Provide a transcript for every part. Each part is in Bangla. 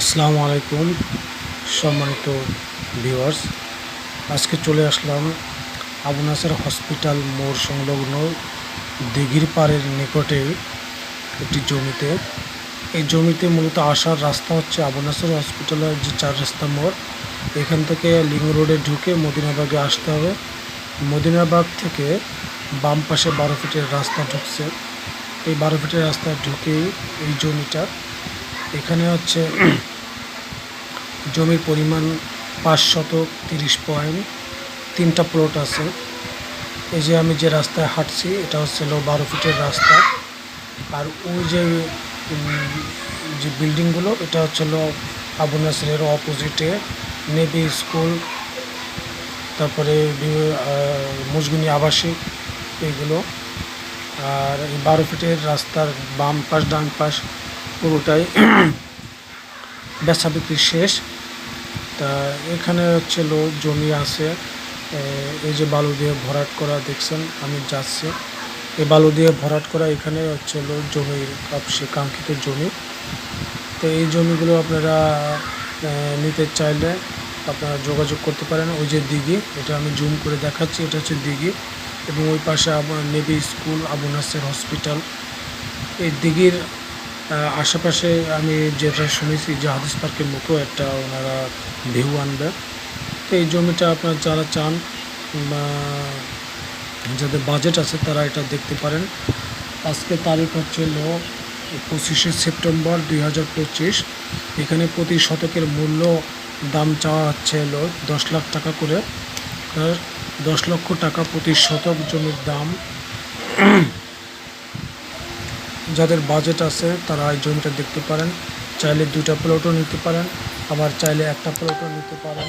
আসসালামু আলাইকুম, সম্মানিত ভিউয়ার্স। আজকে চলে আসলাম আবু নাসের হসপিটাল মোড় সংলগ্ন দিঘির পাড়ের নিকটে একটি জমিতে। এই জমিতে মূলত আসার রাস্তা হচ্ছে আবু নাসের হসপিটালের যে চার রাস্তা মোড়, এখান থেকে লিং রোডে ঢুকে মদিনাবাগে আসতে হবে। মদিনাবাগ থেকে বাম পাশে বারো ফিটের রাস্তা ঢুকছে। এই বারো ফিটের রাস্তা ঢুকেই এই জমিটা এখানে হচ্ছে জমির পরিমাণ পাঁচ শতক তিরিশ পয়েন্ট। তিনটা প্লট আছে। এই যে আমি যে রাস্তায় হাঁটছি, এটা হচ্ছে বারো ফিটের রাস্তা। আর ওই যে যে বিল্ডিংগুলো এটা হচ্ছে আবু নাসিরের অপোজিটে নেভি স্কুল, তারপরে মুজগুনি আবাসিক, এইগুলো। আর এই বারো ফিটের রাস্তার বাম পাশ, ডান পাশ পুরোটাই বেচা বিক্রি শেষ। তা এখানে হচ্ছে লো জমি আছে এই যে বালু দিয়ে ভরাট করা দেখছেন, আমি যাচ্ছি। এই বালু দিয়ে ভরাট করা এখানে হচ্ছে লো জমির সে কাঙ্ক্ষিত জমি। তো এই জমিগুলো আপনারা নিতে চাইলে আপনারা যোগাযোগ করতে পারেন। ওই যে দিঘি, এটা আমি জুম করে দেখাচ্ছি, এটা হচ্ছে দিঘি। এবং ওই পাশে navy school, Abu Naser hospital. এই দিঘির আশেপাশে আমি যেটা শুনেছি যে হাদিস পার্কের মতো একটা ওনারা ভিউ আনবে। তো এই জমিটা আপনার যারা চান বা যাদের বাজেট আছে তারা এটা দেখতে পারেন। আজকে তারিখ হচ্ছে হলো পঁচিশে সেপ্টেম্বর দুই হাজার পঁচিশ। এখানে প্রতি শতকের মূল্য দাম চাওয়া হচ্ছে হলো দশ লাখ টাকা করে। দশ লক্ষ টাকা প্রতি শতক জমির দাম। যাদের বাজেট আছে, তারা এই জমিটা দেখতে পারেন। চাইলে দুটা প্লটও নিতে পারেন, আবার চাইলে একটা প্লটও নিতে পারেন।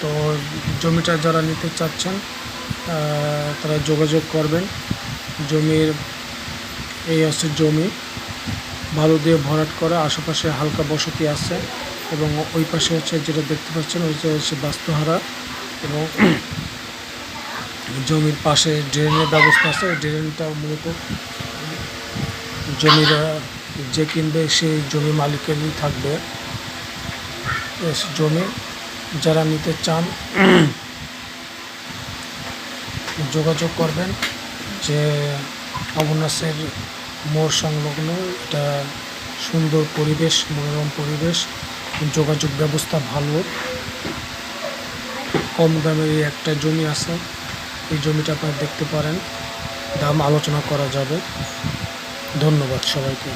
তো জমিটা যারা নিতে চাচ্ছেন তারা যোগাযোগ করবেন। জমির, এই হচ্ছে জমি। ভালো দিয়ে ভরাট করা, আশেপাশে হালকা বসতি আছে এবং ওই পাশে হচ্ছে যেটা দেখতে পাচ্ছেন, ওই হচ্ছে বাস্তুহারা এবং জমির পাশে ড্রেনের ব্যবস্থা আছে ড্রেনটা মূলত জমির যে কিনবে সেই জমি মালিকেরই থাকবে। জমি যারা নিতে চান, যোগাযোগ করবেন যে অবনাসের মোড় সংলগ্ন এটা সুন্দর পরিবেশ, মনোরম পরিবেশ, যোগাযোগ ব্যবস্থা ভালো। কম দামের একটা জমি আছে। এই জমিটা আপনারা দেখতে পারেন। দাম আলোচনা করা যাবে। ধন্যবাদ সবাইকে।